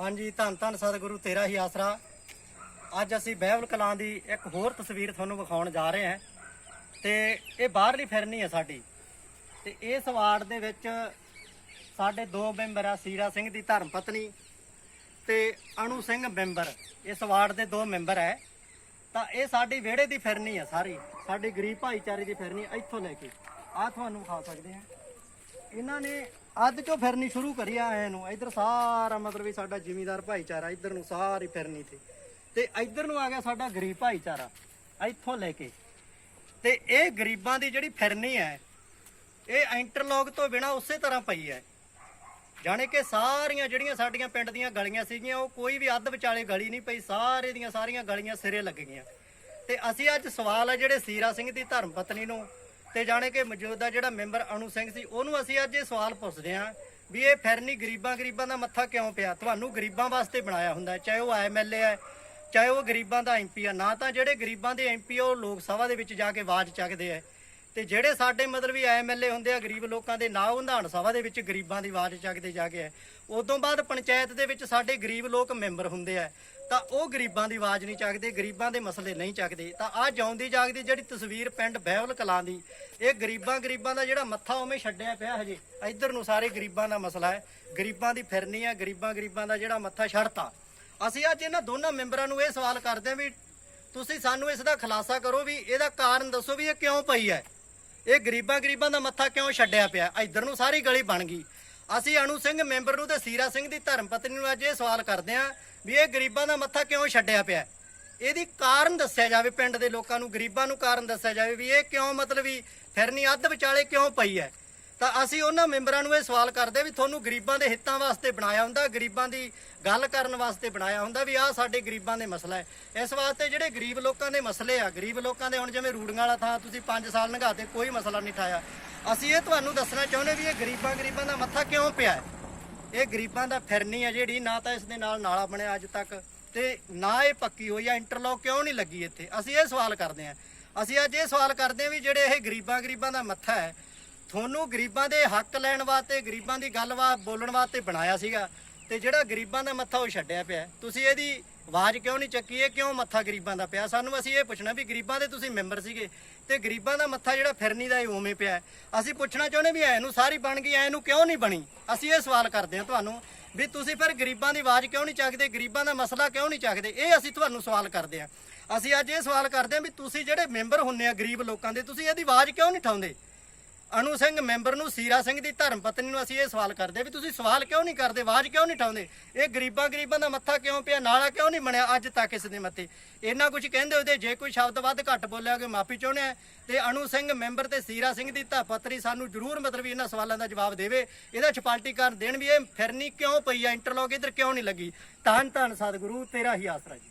ਹਾਂਜੀ, ਧੰਨ ਧੰਨ ਸਤਿਗੁਰੂ, ਤੇਰਾ ਹੀ ਆਸਰਾ। ਅੱਜ ਅਸੀਂ ਬਹਿਬਲ ਕਲਾਂ ਦੀ ਇੱਕ ਹੋਰ ਤਸਵੀਰ ਤੁਹਾਨੂੰ ਵਿਖਾਉਣ ਜਾ ਰਹੇ ਹਾਂ। ਤੇ ਇਹ ਬਾਹਰਲੀ ਫਿਰਨੀ ਹੈ ਸਾਡੀ। ਤੇ ਇਸ ਵਾਰਡ ਦੇ ਵਿੱਚ ਸਾਡੇ ਦੋ ਮੈਂਬਰ ਆ, ਸੀਰਾ ਸਿੰਘ ਦੀ ਧਰਮ ਪਤਨੀ ਤੇ ਅਣੂ ਸਿੰਘ ਮੈਂਬਰ। ਇਸ ਵਾਰਡ ਦੇ ਦੋ ਮੈਂਬਰ ਹੈ। ਤਾਂ ਇਹ ਸਾਡੀ ਵਿਹੜੇ ਦੀ ਫਿਰਨੀ ਹੈ ਸਾਰੀ। ਸਾਡੀ ਗਰੀਬ ਭਾਈਚਾਰੇ ਦੀ ਫਿਰਨੀ ਇੱਥੋਂ ਲੈ ਕੇ। ਆ ਤੁਹਾਨੂੰ ਵਿਖਾ ਸਕਦੇ ਹਾਂ। ਇਹਨਾਂ ਨੇ ਅੱਜ ਤੋਂ ਫਿਰਨੀ ਸ਼ੁਰੂ ਕਰੀ ਆ ਐ ਇਧਰ ਸਾਰਾ ਮਤਲਬ ਵੀ ਸਾਡਾ ਜ਼ਿਮੀਦਾਰ ਭਾਈਚਾਰਾ, ਇਧਰ ਨੂੰ ਸਾਰੀ ਫਿਰਨੀ ਤੇ ਤੇ ਇਧਰ ਨੂੰ ਆ ਗਿਆ ਸਾਡਾ ਗਰੀਬ ਭਾਈਚਾਰਾ, ਇੱਥੋਂ ਲੈ ਕੇ। ਤੇ ਇਹ ਗਰੀਬਾਂ ਦੀ ਜਿਹੜੀ ਫਿਰਨੀ ਹੈ, ਇਹ ਇੰਟਰਲੌਕ ਤੋਂ ਬਿਨਾ ਉਸੇ ਤਰ੍ਹਾਂ ਪਈ ਹੈ। ਜਾਣੇ ਕਿ ਸਾਰੀਆਂ ਜਿਹੜੀਆਂ ਸਾਡੀਆਂ ਪਿੰਡ ਦੀਆਂ ਗਲੀਆਂ ਸੀਗੀਆਂ, ਉਹ ਕੋਈ ਵੀ ਅੱਧ ਵਿਚਾਲੇ ਗਲੀ ਨਹੀਂ ਪਈ, ਸਾਰੇ ਦੀਆਂ ਸਾਰੀਆਂ ਗਲੀਆਂ ਸਿਰੇ ਲੱਗ ਗਈਆਂ ਤੇ ਅਸੀਂ ਅੱਜ ਸਵਾਲ ਹੈ ਜਿਹੜੇ ਸੀਰਾ ਸਿੰਘ ਦੀ ਧਰਮ ਪਤਨੀ ਨੂੰ ਤੇ ਜਾਣੇ ਕਿ ਮੌਜੂਦਾ ਜਿਹੜਾ ਮੈਂਬਰ ਅਨੂ ਸਿੰਘ ਸੀ, ਉਹਨੂੰ ਅਸੀਂ ਅੱਜ ਇਹ ਸਵਾਲ ਪੁੱਛਦੇ ਹਾਂ ਵੀ ਇਹ ਫਿਰਨੀ ਗਰੀਬਾਂ ਗਰੀਬਾਂ ਦਾ ਮੱਥਾ ਕਿਉਂ ਪਿਆ? ਤੁਹਾਨੂੰ ਗਰੀਬਾਂ ਵਾਸਤੇ ਬਣਾਇਆ ਹੁੰਦਾ ਚਾਹੇ ਉਹ ਐਮਐਲਏ ਹੈ, ਚਾਹੇ ਉਹ ਗਰੀਬਾਂ ਦਾ ਐਮਪੀ ਆ ਨਾ ਤਾਂ ਜਿਹੜੇ ਗਰੀਬਾਂ ਦੇ ਐਮਪੀ ਉਹ ਲੋਕ ਸਭਾ ਦੇ ਵਿੱਚ ਜਾ ਕੇ ਆਵਾਜ਼ ਚੱਕਦੇ ਆ ਤੇ ਜਿਹੜੇ ਸਾਡੇ ਮਤਲਬ ਵੀ ਐਮਐਲਏ ਹੁੰਦੇ ਆ, ਗਰੀਬ ਲੋਕਾਂ ਦੇ ਨਾ ਵਿਧਾਨ ਸਭਾ ਦੇ ਵਿੱਚ ਗਰੀਬਾਂ ਦੀ ਆਵਾਜ਼ ਚੱਕਦੇ ਜਾ ਕੇ ਆ। ਉਦੋਂ ਬਾਅਦ ਪੰਚਾਇਤ ਦੇ ਵਿੱਚ ਸਾਡੇ ਗਰੀਬ ਲੋਕ ਮੈਂਬਰ ਹੁੰਦੇ ਆ। ਤਾਂ ਉਹ ਗਰੀਬਾਂ ਦੀ ਆਵਾਜ਼ ਨਹੀਂ ਚੱਕਦੇ, ਗਰੀਬਾਂ ਦੇ ਮਸਲੇ ਨਹੀਂ ਚੱਕਦੇ। ਤਾਂ ਆ ਜਾਉਂਦੀ ਜਾਗਦੀ ਜਿਹੜੀ ਤਸਵੀਰ ਪਿੰਡ ਬਹਿਵਲ ਕਲਾਂ ਦੀ, ਇਹ ਗਰੀਬਾਂ ਗਰੀਬਾਂ ਦਾ ਜਿਹੜਾ ਮੱਥਾ ਉਵੇਂ ਛੱਡਿਆ ਪਿਆ ਹਜੇ, ਇੱਧਰ ਨੂੰ ਸਾਰੇ ਗਰੀਬਾਂ ਦਾ ਮਸਲਾ ਹੈ। ਗਰੀਬਾਂ ਦੀ ਫਿਰਨੀ ਆ, ਗਰੀਬਾਂ ਗਰੀਬਾਂ ਦਾ ਜਿਹੜਾ ਮੱਥਾ ਛੱਡਤਾ। ਅਸੀਂ ਅੱਜ ਇਹਨਾਂ ਦੋਨਾਂ ਮੈਂਬਰਾਂ ਨੂੰ ਇਹ ਸਵਾਲ ਕਰਦੇ ਹਾਂ ਵੀ ਤੁਸੀਂ ਸਾਨੂੰ ਇਸ ਦਾ ਖੁਲਾਸਾ ਕਰੋ ਵੀ ਇਹਦਾ ਕਾਰਨ ਦੱਸੋ ਵੀ ਇਹ ਕਿਉਂ ਪਈ ਹੈ। ਇਹ ਗਰੀਬਾਂ ਗਰੀਬਾਂ ਦਾ ਮੱਥਾ ਕਿਉਂ ਛੱਡਿਆ ਪਿਆ? ਇੱਧਰ ਨੂੰ ਸਾਰੀ ਗਲੀ ਬਣ ਗਈ। ਅਸੀਂ ਅਨੂ ਸਿੰਘ ਮੈਂਬਰ ਨੂੰ ਤੇ ਸੀਰਾ ਸਿੰਘ ਦੀ ਧਰਮ ਪਤਨੀ ਨੂੰ ਅੱਜ ਇਹ ਸਵਾਲ ਕਰਦੇ ਹਾਂ ਵੀ ਇਹ ਗਰੀਬਾਂ ਦਾ ਮੱਥਾ ਕਿਉਂ ਛੱਡਿਆ ਪਿਆ? ਇਹਦੀ ਕਾਰਨ ਦੱਸਿਆ ਜਾਵੇ, ਪਿੰਡ ਦੇ ਲੋਕਾਂ ਨੂੰ, ਗਰੀਬਾਂ ਨੂੰ ਕਾਰਨ ਦੱਸਿਆ ਜਾਵੇ ਵੀ ਇਹ ਕਿਉਂ ਮਤਲਬ ਵੀ ਫਿਰਨੀ, ਅੱਧ ਵਿਚਾਲੇ ਕਿਉਂ ਪਈ ਹੈ? ਤਾਂ ਅਸੀਂ ਉਹਨਾਂ ਮੈਂਬਰਾਂ ਨੂੰ ਇਹ ਸਵਾਲ ਕਰਦੇ ਵੀ ਤੁਹਾਨੂੰ ਗਰੀਬਾਂ ਦੇ ਹਿੱਤਾਂ ਵਾਸਤੇ ਬਣਾਇਆ ਹੁੰਦਾ, ਗਰੀਬਾਂ ਦੀ ਗੱਲ ਕਰਨ ਵਾਸਤੇ ਬਣਾਇਆ ਹੁੰਦਾ ਵੀ ਆਹ ਸਾਡੇ ਗਰੀਬਾਂ ਦੇ ਮਸਲਾ ਹੈ। ਇਸ ਵਾਸਤੇ ਜਿਹੜੇ ਗਰੀਬ ਲੋਕਾਂ ਦੇ ਮਸਲੇ ਆ, ਗਰੀਬ ਲੋਕਾਂ ਦੇ ਹੁਣ ਜਿਵੇਂ ਰੂੜੀਆਂ ਵਾਲਾ ਥਾਂ ਤੁਸੀਂ 5 ਸਾਲ ਲੰਘਾਤੇ ਕੋਈ ਮਸਲਾ ਨਹੀਂ ਠਾਇਆ। ਅਸੀਂ ਇਹ ਤੁਹਾਨੂੰ ਦੱਸਣਾ ਚਾਹੁੰਦੇ ਵੀ ਇਹ ਗਰੀਬਾਂ ਗਰੀਬਾਂ ਦਾ ਮੱਥਾ ਕਿਉਂ ਪਿਆ ਹੈ? ਇਹ ਗਰੀਬਾਂ ਦਾ ਫਿਰਨੀ ਹੈ ਜਿਹੜੀ ਨਾ ਤਾਂ ਇਸ ਦੇ ਨਾਲ ਨਾਲਾ ਬਣਿਆ ਅੱਜ ਤੱਕ ਤੇ ਨਾ ਇਹ ਪੱਕੀ ਹੋਈ ਆ, ਇੰਟਰਲੌਕ ਕਿਉਂ ਨਹੀਂ ਲੱਗੀ ਇੱਥੇ? ਅਸੀਂ ਇਹ ਸਵਾਲ ਕਰਦੇ ਹਾਂ। ਅਸੀਂ ਅੱਜ ਇਹ ਸਵਾਲ ਕਰਦੇ ਹਾਂ ਵੀ ਜਿਹੜੇ ਇਹ ਗਰੀਬਾਂ ਗਰੀਬਾਂ ਦਾ ਮੱਥਾ ਹੈ ਤੁਹਾਨੂੰ ਗਰੀਬਾਂ ਦੇ ਹੱਕ ਲੈਣ ਵਾਸਤੇ, ਗਰੀਬਾਂ ਦੀ ਗੱਲਬਾਤ ਬੋਲਣ ਵਾਸਤੇ ਬਣਾਇਆ ਸੀਗਾ ਤੇ ਜਿਹੜਾ ਗਰੀਬਾਂ ਦਾ ਮੱਥਾ ਉਹ ਛੱਡਿਆ ਪਿਆ। ਤੁਸੀਂ ਇਹਦੀ ਆਵਾਜ਼ ਕਿਉਂ ਨਹੀਂ ਚੱਕੀ? ਇਹ ਕਿਉਂ ਮੱਥਾ ਗਰੀਬਾਂ ਦਾ ਪਿਆ? ਸਾਨੂੰ ਅਸੀਂ ਇਹ ਪੁੱਛਣਾ ਵੀ ਗਰੀਬਾਂ ਦੇ ਤੁਸੀਂ ਮੈਂਬਰ ਸੀਗੇ ਤੇ ਗਰੀਬਾਂ ਦਾ ਮੱਥਾ ਜਿਹੜਾ ਫਿਰਨੀ ਦਾ ਇਹ ਉਵੇਂ ਪਿਆ। ਅਸੀਂ ਪੁੱਛਣਾ ਚਾਹੁੰਦੇ ਵੀ ਐ ਨੂੰ ਸਾਰੀ ਬਣ ਗਈ ਐ ਨੂੰ ਕਿਉਂ ਨਹੀਂ ਬਣੀ? ਅਸੀਂ ਇਹ ਸਵਾਲ ਕਰਦੇ ਹਾਂ ਤੁਹਾਨੂੰ ਵੀ ਤੁਸੀਂ ਫਿਰ ਗਰੀਬਾਂ ਦੀ ਆਵਾਜ਼ ਕਿਉਂ ਨਹੀਂ ਚੱਕਦੇ? ਗਰੀਬਾਂ ਦਾ ਮਸਲਾ ਕਿਉਂ ਨਹੀਂ ਚੱਕਦੇ? ਇਹ ਅਸੀਂ ਤੁਹਾਨੂੰ ਸਵਾਲ ਕਰਦੇ ਹਾਂ। ਅਸੀਂ ਅੱਜ ਇਹ ਸਵਾਲ ਕਰਦੇ ਹਾਂ ਵੀ ਤੁਸੀਂ ਜਿਹੜੇ ਮੈਂਬਰ ਹੁੰਨੇ ਆ ਗਰੀਬ ਲੋਕਾਂ ਦੇ, ਤੁਸੀਂ ਇਹਦੀ ਆਵਾਜ਼ ਕਿਉਂ ਨਹੀਂ ਠਾਉਂਦੇ ਅਨੂ ਸਿੰਘ ਮੈਂਬਰ ਨੂੰ ਸੀਰਾ ਸਿੰਘ ਦੀ ਧਰਮ ਪਤਨੀ ਨੂੰ ਅਸੀਂ ਇਹ ਸਵਾਲ ਕਰਦੇ ਵੀ ਤੁਸੀਂ ਸਵਾਲ ਕਿਉਂ ਨਹੀਂ ਕਰਦੇ, ਆਵਾਜ਼ ਕਿਉਂ ਨਹੀਂ ਠਾਉਂਦੇ ਇਹ ਗਰੀਬਾਂ ਗਰੀਬਾਂ ਦਾ ਮੱਥਾ ਕਿਉਂ ਪਿਆ, ਨਾਲਾ ਕਿਉਂ ਨਹੀਂ ਬਣਿਆ ਅੱਜ ਤੱਕ ਇਸ ਦੇ ਮੱਥੇ? ਇੰਨਾ ਕੁਝ ਕਹਿੰਦੇ ਉਹਦੇ, ਜੇ ਕੋਈ ਸ਼ਬਦ ਵੱਧ ਘੱਟ ਬੋਲਿਆ ਕਿ ਮਾਫੀ ਚਾਹੁੰਦੇ ਆ। ਤੇ ਅਨੂ ਸਿੰਘ ਮੈਂਬਰ ਤੇ ਸੀਰਾ ਸਿੰਘ ਦੀ ਧਰਮ ਪਤਨੀ ਸਾਨੂੰ ਜ਼ਰੂਰ ਮਤਲਬ ਵੀ ਇਹਨਾਂ ਸਵਾਲਾਂ ਦਾ ਜਵਾਬ ਦੇਵੇ। ਇਹਦਾ ਛਪਾਲਟੀਕਰਨ ਦੇਣ ਵੀ ਇਹ ਫਿਰਨੀ ਕਿਉਂ ਪਈ ਆ? ਇੰਟਰਲੋਕ ਇਧਰ ਕਿਉਂ ਨਹੀਂ ਲੱਗੀ? ਧੰਨ ਧੰਨ ਸਤਿਗੁਰੂ, ਤੇਰਾ ਹੀ ਆਸਰਾ ਜੀ।